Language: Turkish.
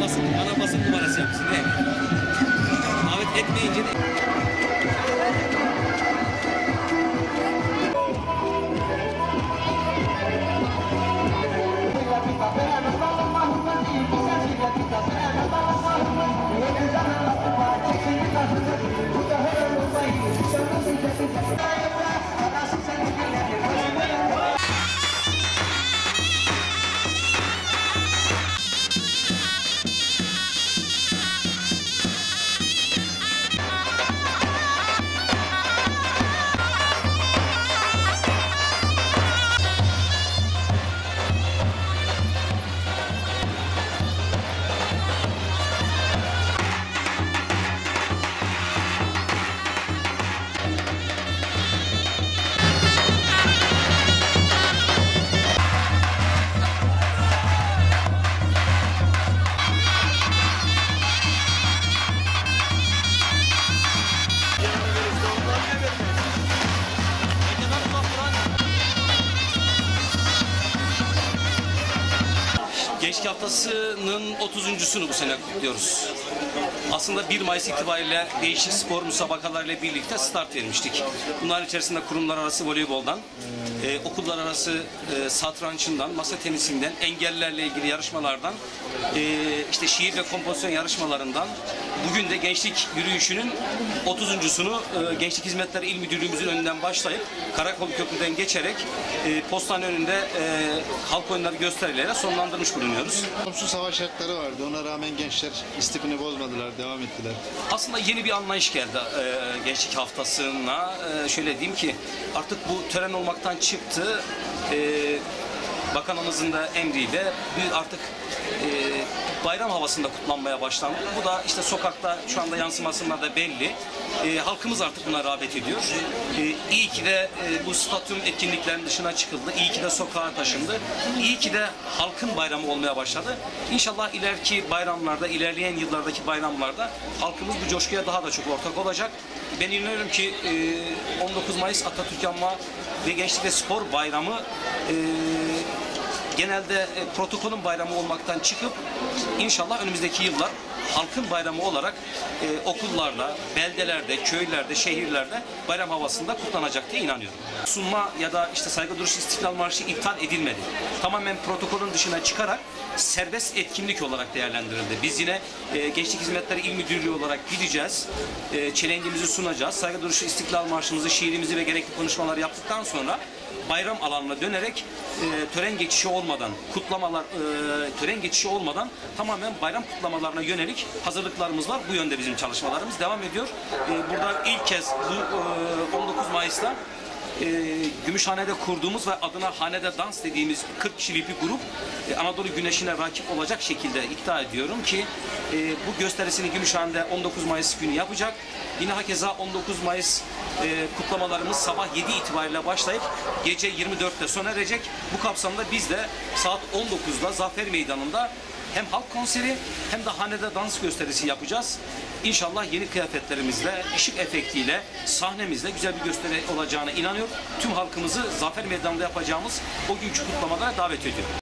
Basın, bana basın numarası yapsın? Davet etmeyince de... Gençlik Haftası'nın 30.sunu bu sene kutluyoruz. Aslında 1 Mayıs itibariyle değişik spor müsabakalarıyla birlikte start vermiştik. Bunların içerisinde kurumlar arası voleyboldan, e, okullar arası e, satrançından, masa tenisinden, engellerle ilgili yarışmalardan, e, işte şiir ve kompozisyon yarışmalarından, bugün de gençlik yürüyüşünün 30.sunu e, Gençlik Hizmetleri İl Müdürlüğümüzün önünden başlayıp Karakol Köprü'den geçerek e, postane önünde e, halk oyunları gösterileriyle sonlandırmış bulunuyoruz. Olumsuz hava şartları vardı. Ona rağmen gençler istifini bozmadılar, devam ettiler. Aslında yeni bir anlayış geldi e, gençlik haftasına. E, şöyle diyeyim ki artık bu tören olmaktan çıktı. E, bakanımızın da emriyle artık e, bayram havasında kutlanmaya başlandı. Bu da işte sokakta şu anda yansımasında da belli. E, halkımız artık buna rağbet ediyor. E, iyi ki de e, bu statüm etkinliklerin dışına çıkıldı. İyi ki de sokağa taşındı. İyi ki de halkın bayramı olmaya başladı. İnşallah ileriki bayramlarda, ilerleyen yıllardaki bayramlarda halkımız bu coşkuya daha da çok ortak olacak. Ben inanıyorum ki e, 19 Mayıs Atatürk Anma ve Gençlik ve Spor Bayramı e, genelde e, protokolün bayramı olmaktan çıkıp inşallah önümüzdeki yıllar halkın bayramı olarak e, okullarda, beldelerde, köylerde, şehirlerde bayram havasında kutlanacak diye inanıyorum. Sunma ya da işte saygı duruşu istiklal marşı iptal edilmedi. Tamamen protokolün dışına çıkarak serbest etkinlik olarak değerlendirildi. Biz yine e, Gençlik Hizmetleri İl Müdürlüğü olarak gideceğiz. E, çelenkimizi sunacağız. Saygı duruşu istiklal marşımızı, şiirimizi ve gerekli konuşmalar yaptıktan sonra bayram alanına dönerek e, tören geçişi olmadan, kutlamalar, e, tören geçişi olmadan tamamen bayram kutlamalarına yönelik hazırlıklarımız var. Bu yönde bizim çalışmalarımız devam ediyor. E, burada ilk kez bu e, 19 Mayıs'ta e, Gümüşhane'de kurduğumuz ve adına Hanede Dans dediğimiz 40 kişilik bir grup e, Anadolu Güneşi'ne rakip olacak şekilde iddia ediyorum ki e, bu gösterisini Gümüşhane'de 19 Mayıs günü yapacak. Yine hakeza 19 Mayıs e, kutlamalarımız sabah 7 itibariyle başlayıp gece 24'te sona erecek. Bu kapsamda biz de saat 19'da Zafer Meydanı'nda hem halk konseri hem de hanede dans gösterisi yapacağız. İnşallah yeni kıyafetlerimizle, ışık efektiyle, sahnemizle güzel bir gösteri olacağına inanıyor. Tüm halkımızı Zafer Meydanı'nda yapacağımız o günkü kutlamalara davet ediyorum.